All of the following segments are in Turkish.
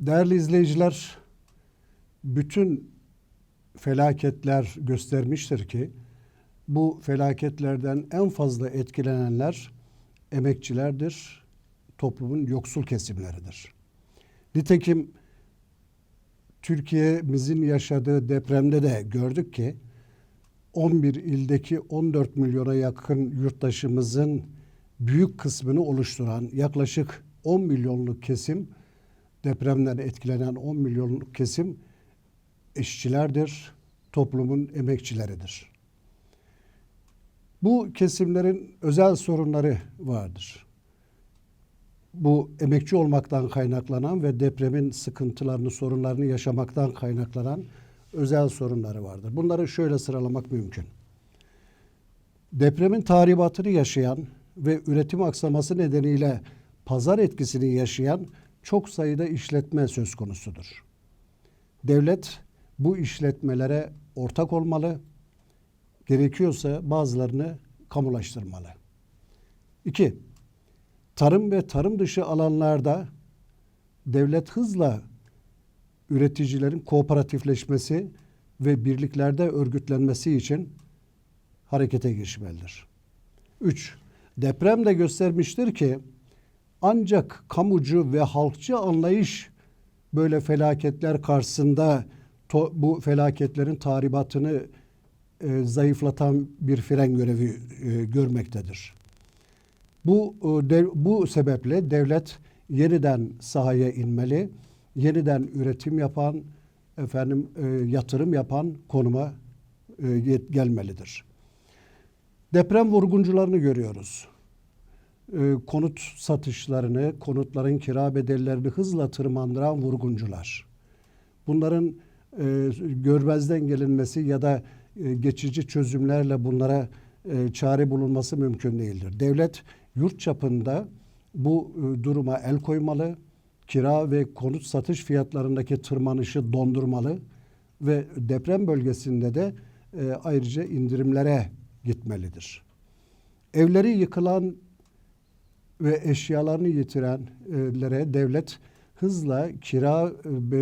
Değerli izleyiciler, bütün felaketler göstermiştir ki bu felaketlerden en fazla etkilenenler emekçilerdir, toplumun yoksul kesimleridir. Nitekim Türkiye'mizin yaşadığı depremde de gördük ki 11 ildeki 14 milyona yakın yurttaşımızın büyük kısmını oluşturan yaklaşık 10 milyonluk kesim depremden etkilenen 10 milyonluk kesim işçilerdir, toplumun emekçileridir. Bu kesimlerin özel sorunları vardır. Bu emekçi olmaktan kaynaklanan ve depremin sıkıntılarını, sorunlarını yaşamaktan kaynaklanan özel sorunları vardır. Bunları şöyle sıralamak mümkün. Depremin tahribatını yaşayan ve üretim aksaması nedeniyle pazar etkisini yaşayan çok sayıda işletme söz konusudur. Devlet bu işletmelere ortak olmalı, gerekiyorsa bazılarını kamulaştırmalı. İki, tarım ve tarım dışı alanlarda devlet hızla üreticilerin kooperatifleşmesi ve birliklerde örgütlenmesi için harekete geçmelidir. Üç, deprem de göstermiştir ki ancak kamucu ve halkçı anlayış böyle felaketler karşısında bu felaketlerin tahribatını e, zayıflatan bir fren görevi e, görmektedir. Bu e, dev, bu sebeple devlet yeniden sahaya inmeli, yeniden üretim yapan, efendim e, yatırım yapan konuma e, gelmelidir. Deprem vurguncularını görüyoruz. E, konut satışlarını, konutların kira bedellerini hızla tırmandıran vurguncular. Bunların e, görmezden gelinmesi ya da e, geçici çözümlerle bunlara e, çare bulunması mümkün değildir. Devlet yurt çapında bu e, duruma el koymalı, kira ve konut satış fiyatlarındaki tırmanışı dondurmalı ve deprem bölgesinde de e, ayrıca indirimlere gitmelidir. Evleri yıkılan ve eşyalarını yitirenlere devlet hızla kira e,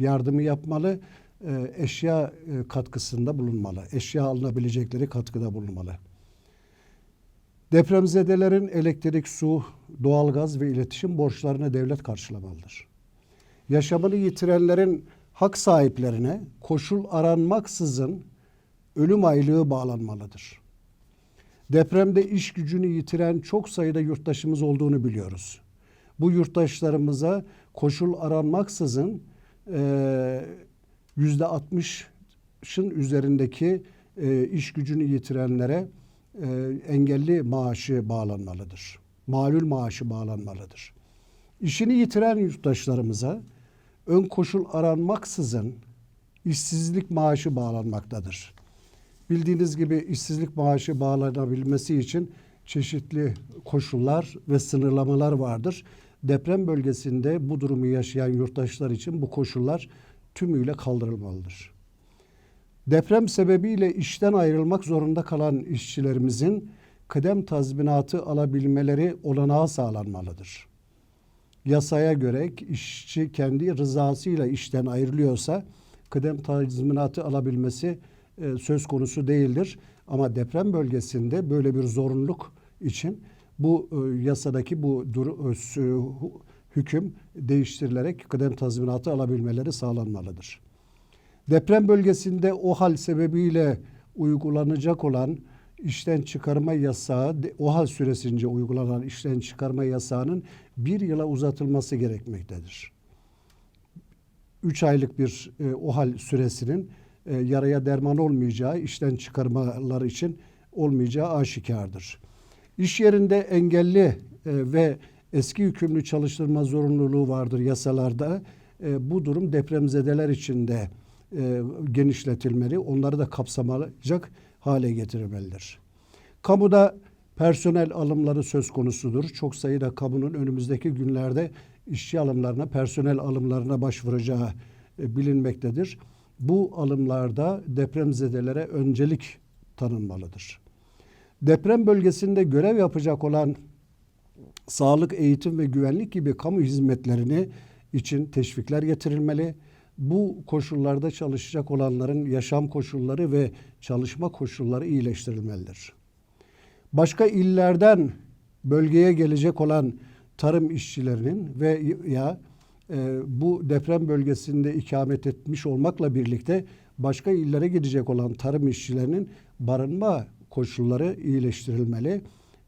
yardımı yapmalı, e, eşya e, katkısında bulunmalı. Eşya alınabilecekleri katkıda bulunmalı. Depremzedelerin elektrik, su, doğalgaz ve iletişim borçlarını devlet karşılamalıdır. Yaşamını yitirenlerin hak sahiplerine koşul aranmaksızın ölüm aylığı bağlanmalıdır. Depremde iş gücünü yitiren çok sayıda yurttaşımız olduğunu biliyoruz. Bu yurttaşlarımıza koşul aranmaksızın yüzde 60'ın üzerindeki e, iş gücünü yitirenlere e, engelli maaşı bağlanmalıdır. Malul maaşı bağlanmalıdır. İşini yitiren yurttaşlarımıza ön koşul aranmaksızın işsizlik maaşı bağlanmaktadır. Bildiğiniz gibi işsizlik maaşı bağlanabilmesi için çeşitli koşullar ve sınırlamalar vardır. Deprem bölgesinde bu durumu yaşayan yurttaşlar için bu koşullar tümüyle kaldırılmalıdır. Deprem sebebiyle işten ayrılmak zorunda kalan işçilerimizin kıdem tazminatı alabilmeleri olanağı sağlanmalıdır. Yasaya göre işçi kendi rızasıyla işten ayrılıyorsa kıdem tazminatı alabilmesi e, söz konusu değildir. Ama deprem bölgesinde böyle bir zorunluluk için bu e, yasadaki bu dur, e, hüküm değiştirilerek kıdem tazminatı alabilmeleri sağlanmalıdır. Deprem bölgesinde o hal sebebiyle uygulanacak olan işten çıkarma yasağı, o hal süresince uygulanan işten çıkarma yasağının bir yıla uzatılması gerekmektedir. Üç aylık bir e, o hal süresinin e, yaraya derman olmayacağı, işten çıkarmalar için olmayacağı aşikardır. İş yerinde engelli e, ve eski yükümlü çalıştırma zorunluluğu vardır yasalarda. E, bu durum depremzedeler için de e, genişletilmeli. Onları da kapsamayacak hale getirilmelidir. Kamuda personel alımları söz konusudur. Çok sayıda kamunun önümüzdeki günlerde işçi alımlarına, personel alımlarına başvuracağı e, bilinmektedir. Bu alımlarda depremzedelere öncelik tanınmalıdır. Deprem bölgesinde görev yapacak olan sağlık, eğitim ve güvenlik gibi kamu hizmetlerini için teşvikler getirilmeli. Bu koşullarda çalışacak olanların yaşam koşulları ve çalışma koşulları iyileştirilmelidir. Başka illerden bölgeye gelecek olan tarım işçilerinin ve ya e, bu deprem bölgesinde ikamet etmiş olmakla birlikte başka illere gidecek olan tarım işçilerinin barınma koşulları iyileştirilmeli.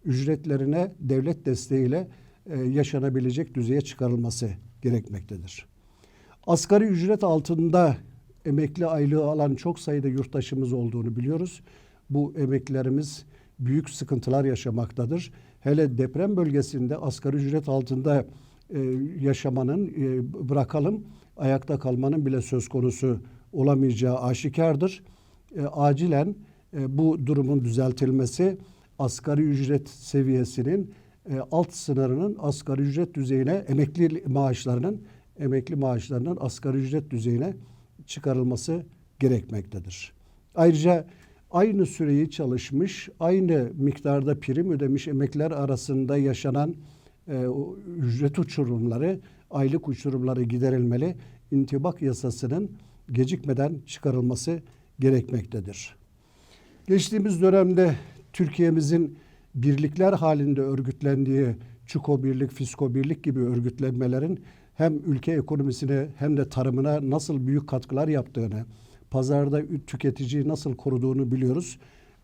Ücretlerine devlet desteğiyle e, yaşanabilecek düzeye çıkarılması gerekmektedir. Asgari ücret altında emekli aylığı alan çok sayıda yurttaşımız olduğunu biliyoruz. Bu emeklilerimiz büyük sıkıntılar yaşamaktadır. Hele deprem bölgesinde asgari ücret altında e, yaşamanın e, bırakalım ayakta kalmanın bile söz konusu olamayacağı aşikardır. E, acilen bu durumun düzeltilmesi asgari ücret seviyesinin alt sınırının asgari ücret düzeyine emekli maaşlarının emekli maaşlarının asgari ücret düzeyine çıkarılması gerekmektedir. Ayrıca aynı süreyi çalışmış, aynı miktarda prim ödemiş emekliler arasında yaşanan e, ücret uçurumları, aylık uçurumları giderilmeli. İntibak yasasının gecikmeden çıkarılması gerekmektedir. Geçtiğimiz dönemde Türkiye'mizin birlikler halinde örgütlendiği Çuko Birlik, Fisko Birlik gibi örgütlenmelerin hem ülke ekonomisine hem de tarımına nasıl büyük katkılar yaptığını, pazarda tüketiciyi nasıl koruduğunu biliyoruz.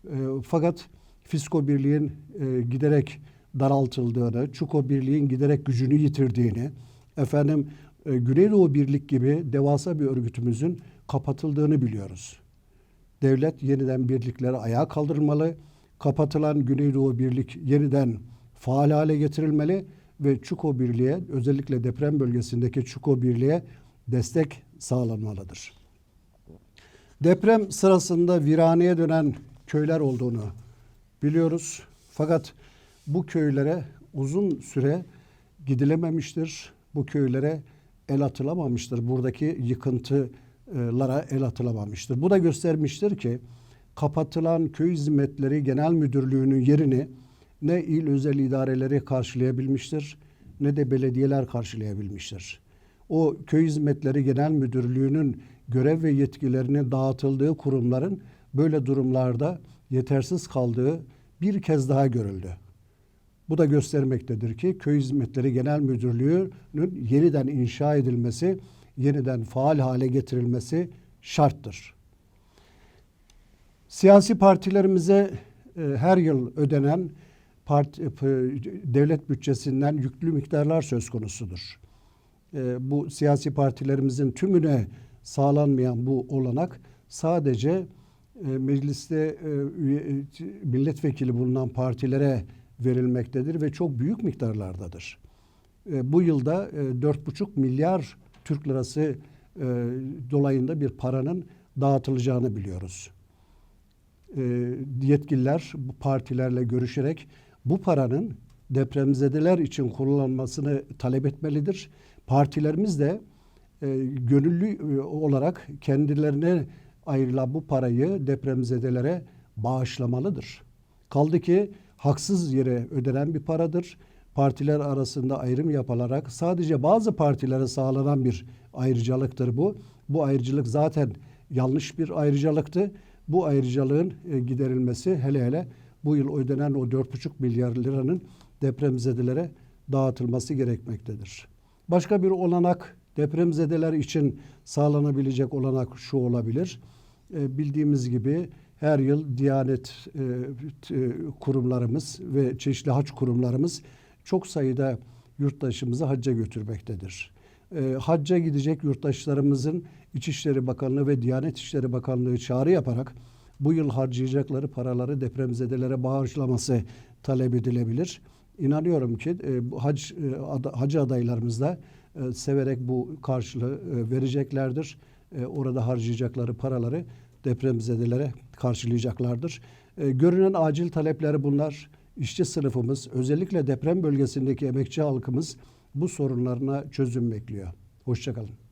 E, fakat Fisko Birliği'nin e, giderek daraltıldığını, Çuko Birliği'nin giderek gücünü yitirdiğini, efendim e, Güneydoğu Birlik gibi devasa bir örgütümüzün kapatıldığını biliyoruz. Devlet yeniden birlikleri ayağa kaldırılmalı. Kapatılan Güneydoğu Birlik yeniden faal hale getirilmeli ve Çuko Birliği'ye özellikle deprem bölgesindeki Çuko Birliği'ye destek sağlanmalıdır. Deprem sırasında viraneye dönen köyler olduğunu biliyoruz. Fakat bu köylere uzun süre gidilememiştir. Bu köylere el atılamamıştır. Buradaki yıkıntılara el atılamamıştır. Bu da göstermiştir ki kapatılan köy hizmetleri genel müdürlüğünün yerini ne il özel idareleri karşılayabilmiştir ne de belediyeler karşılayabilmiştir. O köy hizmetleri genel müdürlüğünün görev ve yetkilerinin dağıtıldığı kurumların böyle durumlarda yetersiz kaldığı bir kez daha görüldü. Bu da göstermektedir ki Köy Hizmetleri Genel Müdürlüğü'nün yeniden inşa edilmesi, yeniden faal hale getirilmesi şarttır. Siyasi partilerimize e, her yıl ödenen parti, e, devlet bütçesinden yüklü miktarlar söz konusudur. E, bu siyasi partilerimizin tümüne sağlanmayan bu olanak sadece e, mecliste e, e, milletvekili bulunan partilere verilmektedir ve çok büyük miktarlardadır. E, bu yılda e, 4,5 milyar Türk lirası e, dolayında bir paranın dağıtılacağını biliyoruz. E, yetkililer bu partilerle görüşerek bu paranın depremzedeler için kullanılmasını talep etmelidir. Partilerimiz de e, gönüllü e, olarak kendilerine ayrılan bu parayı depremzedelere bağışlamalıdır. Kaldı ki haksız yere ödenen bir paradır. Partiler arasında ayrım yapılarak sadece bazı partilere sağlanan bir ayrıcalıktır bu. Bu ayrıcalık zaten yanlış bir ayrıcalıktı. Bu ayrıcalığın e, giderilmesi hele hele bu yıl ödenen o 4,5 milyar liranın depremzedelere dağıtılması gerekmektedir. Başka bir olanak depremzedeler için sağlanabilecek olanak şu olabilir. E, bildiğimiz gibi her yıl Diyanet e, kurumlarımız ve çeşitli hac kurumlarımız çok sayıda yurttaşımızı hacca götürmektedir. E, hacca gidecek yurttaşlarımızın İçişleri Bakanlığı ve Diyanet İşleri Bakanlığı çağrı yaparak bu yıl harcayacakları paraları depremzedelere bağışlaması talep edilebilir. İnanıyorum ki e, hac, e, ad, hacı adaylarımız da e, severek bu karşılığı e, vereceklerdir. E, orada harcayacakları paraları depremzedelere karşılayacaklardır. E, görünen acil talepleri bunlar. İşçi sınıfımız, özellikle deprem bölgesindeki emekçi halkımız bu sorunlarına çözüm bekliyor. Hoşçakalın.